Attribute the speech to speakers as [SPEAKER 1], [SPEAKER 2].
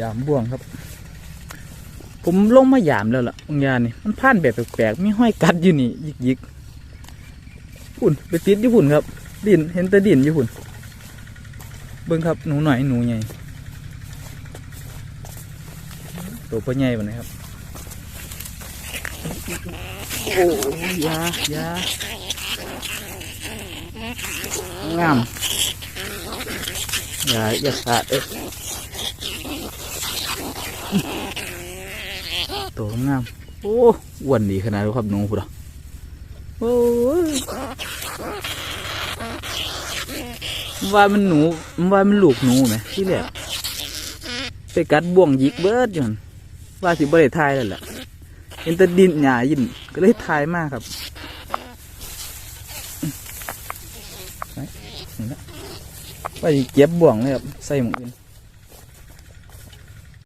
[SPEAKER 1] ยามบ่วงครับ ผมลงมายามแล้วล่ะบางยานี่มันผ่านแบบแปลกๆมีห้อยกัดอยู่นี่ยิกยิกๆพุ่นไปติดอยู่พุ่นครับ ดินเห็นแต่ดินอยู่พุ่นเบิ่งครับหนูหน่อยหนูใหญ่ตัวพ่อใหญ่ปานนี้ครับโอ้ยยายางามอย่าอย่าขาดเอ้ย ตัวงาม โอ้อ้วนดีขนาดครับหนูพุ่นอะโอ้ว่ามันหนูว่ามันลูกหนูไหมที่แรกไปกัดบ่วงหยิกเบิดอยู่ว่าสิบ่ได้ทายแล้วล่ะเห็นแต่ดินหญ้ายินก็เลยทายมากครับไปเก็บบ่วงเลยครับใส่หมองอื่น